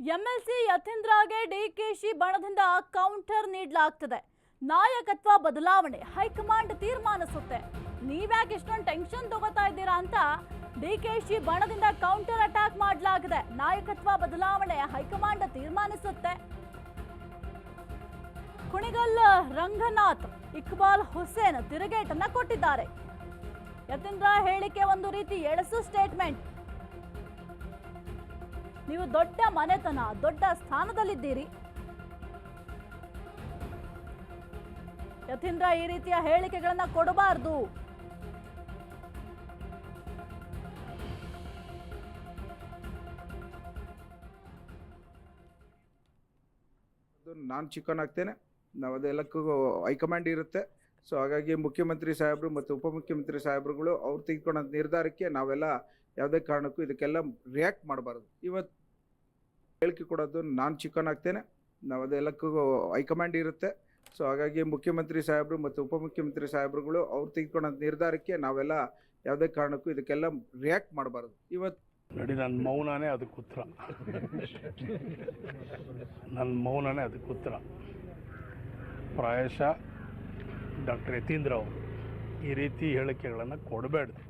MLC ಯತೀಂದ್ರಗೆ ಡಿಕೆಶಿ ಬಣದಿಂದ counter ನೀಡಲಾಗ್ತದೆ. ನಾಯಕತ್ವ ಬದಲಾವಣೆ, ಹೈಕಮಾಂಡ್ ತೀರ್ಮಾನಿಸುತ್ತೆ. ನೀವ್ಯಾಕೆ ಇಷ್ಟೊಂದು ಟೆನ್ಷನ್ ತಗೋತಾ ಇದ್ದೀರಾ ಅಂತ ಡಿ ಡಿಕೆಶಿ ಬಣದಿಂದ ಕೌಂಟರ್ ಅಟ್ಯಾಕ್ ಮಾಡಲಾಗಿದೆ. ನಾಯಕತ್ವ ಬದಲಾವಣೆ, ಹೈಕಮಾಂಡ್ ತೀರ್ಮಾನಿಸುತ್ತೆ. ಕುಣಿಗಲ್ ರಂಗನಾಥ್, ಇಕ್ಬಾಲ್ ಹುಸೇನ್ ತಿರುಗೇಟನ್ನ ಕೊಟ್ಟಿದ್ದಾರೆ. ಯತೀಂದ್ರ ಹೇಳಿಕೆ ಒಂದು ರೀತಿ ಎಳಸು ಸ್ಟೇಟ್ಮೆಂಟ್ ನೀವು ದೊಡ್ಡ ಮನೆತನ, ದೊಡ್ಡ ಸ್ಥಾನದಲ್ಲಿದ್ದೀರಿ. ಯತೀಂದ್ರ ಈ ರೀತಿಯ ಹೇಳಿಕೆಗಳನ್ನ ಕೊಡಬಾರದು. ನಾನು ಚಿಕನ್ ಹಾಕ್ತೇನೆ ನಾವು ಅದೆಲ್ಲಕ್ಕೂ ಹೈಕಮಾಂಡ್ ಇರುತ್ತೆ. ಸೊ ಹಾಗಾಗಿ ಮುಖ್ಯಮಂತ್ರಿ ಸಾಹೇಬರು ಮತ್ತು ಉಪಮುಖ್ಯಮಂತ್ರಿ ಸಾಹೇಬರುಗಳು ಅವ್ರು ತೆಗೆದುಕೊಂಡ ನಿರ್ಧಾರಕ್ಕೆ ನಾವೆಲ್ಲ ಯಾವುದೇ ಕಾರಣಕ್ಕೂ ಇದಕ್ಕೆಲ್ಲ ರಿಯಾಕ್ಟ್ ಮಾಡಬಾರ್ದು. ಇವತ್ತು ಹೇಳಿಕೆ ಕೊಡೋದು ನಾನು ಚಿಕನ್ ಆಗ್ತೇನೆ. ನಾವು ಅದೆಲ್ಲಕ್ಕೂ ಹೈಕಮಾಂಡ್ ಇರುತ್ತೆ. ಸೊ ಹಾಗಾಗಿ ಮುಖ್ಯಮಂತ್ರಿ ಸಾಹೇಬರು ಮತ್ತು ಉಪಮುಖ್ಯಮಂತ್ರಿ ಸಾಹೇಬರುಗಳು ಅವ್ರು ತೆಗೆದುಕೊಂಡ ನಿರ್ಧಾರಕ್ಕೆ ನಾವೆಲ್ಲ ಯಾವುದೇ ಕಾರಣಕ್ಕೂ ಇದಕ್ಕೆಲ್ಲ ರಿಯಾಕ್ಟ್ ಮಾಡಬಾರ್ದು. ಇವತ್ತು ನೋಡಿ ನನ್ನ ಮೌನನೇ ಅದಕ್ಕೆ ಉತ್ತರ. ನನ್ನ ಮೌನನೇ ಅದಕ್ಕೆ ಉತ್ತರ. ಪ್ರಾಯಶಃ ಡಾಕ್ಟರ್ ಯತೀಂದ್ರ ಅವರು ಈ ರೀತಿ ಹೇಳಿಕೆಗಳನ್ನು ಕೊಡಬೇಡ್ದು.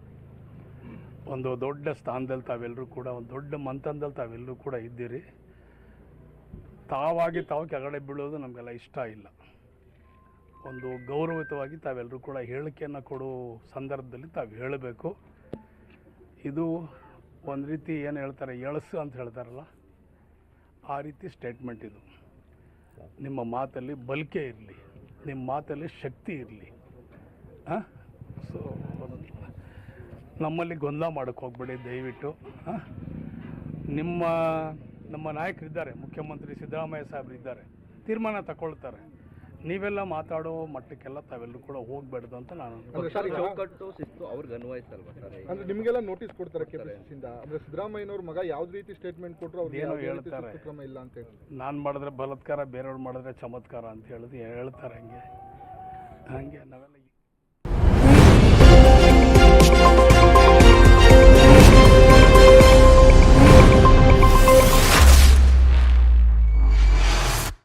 ಒಂದು ದೊಡ್ಡ ಸ್ಥಾನದಲ್ಲಿ ತಾವೆಲ್ಲರೂ ಕೂಡ, ಒಂದು ದೊಡ್ಡ ಮಂಥನದಲ್ಲಿ ತಾವೆಲ್ಲರೂ ಕೂಡ ಇದ್ದೀರಿ. ತಾವಾಗಿ ತಾವು ಕೆಳಗಡೆ ಬೀಳೋದು ನಮಗೆಲ್ಲ ಇಷ್ಟ ಇಲ್ಲ. ಒಂದು ಗೌರವಿತವಾಗಿ ತಾವೆಲ್ಲರೂ ಕೂಡ ಹೇಳಿಕೆಯನ್ನು ಕೊಡೋ ಸಂದರ್ಭದಲ್ಲಿ ತಾವು ಹೇಳಬೇಕು. ಇದು ಒಂದು ರೀತಿ ಏನು ಹೇಳ್ತಾರೆ, ಎಳಸು ಅಂತ ಹೇಳ್ತಾರಲ್ಲ, ಆ ರೀತಿ ಸ್ಟೇಟ್ಮೆಂಟ್ ಇದು. ನಿಮ್ಮ ಮಾತಲ್ಲಿ ಬಲಿಕೆ ಇರಲಿ, ನಿಮ್ಮ ಮಾತಲ್ಲಿ ಶಕ್ತಿ ಇರಲಿ. ಹಾಂ? ಸೊ ನಮ್ಮಲ್ಲಿ ಗೊಂದಲ ಮಾಡೋಕ್ಕೆ ಹೋಗ್ಬೇಡಿ ದಯವಿಟ್ಟು. ಹಾಂ? ನಿಮ್ಮ ನಮ್ಮ ನಾಯಕರಿದ್ದಾರೆ ಮುಖ್ಯಮಂತ್ರಿ ಸಿದ್ದರಾಮಯ್ಯ ಸಾಹೇಬ್ರು ಇದ್ದಾರೆ. ತೀರ್ಮಾನ ತಗೊಳ್ತಾರೆ. ನೀವೆಲ್ಲ ಮಾತಾಡೋ ಮಟ್ಟಕ್ಕೆಲ್ಲ ತಾವೆಲ್ಲರೂ ಕೂಡ ಹೋಗ್ಬೇಡ್ದು ಅಂತ ನಾನು ಅಂದ್ರೆ ನಿಮ್ಗೆಲ್ಲ ನೋಟಿಸ್ ಕೊಡ್ತಾರೆ ಅಂದ್ರೆ ಸಿದ್ದರಾಮಯ್ಯನವ್ರ ಮಗ ಯಾವ್ದು ರೀತಿ ಸ್ಟೇಟ್ಮೆಂಟ್ ಕೊಟ್ಟರು ಅವ್ರು ಏನೋ ಹೇಳ್ತಾರೆ. ಕ್ರಮ ಇಲ್ಲ ಅಂತ ನಾನು ಮಾಡಿದ್ರೆ ಬಲತ್ಕಾರ ಬೇರೆಯವ್ರು ಮಾಡಿದ್ರೆ ಚಮತ್ಕಾರ ಅಂತ ಹೇಳಿದು ಹೇಳ್ತಾರೆ ಹಂಗೆ. ಹಾಗೆ ನಾವೆಲ್ಲ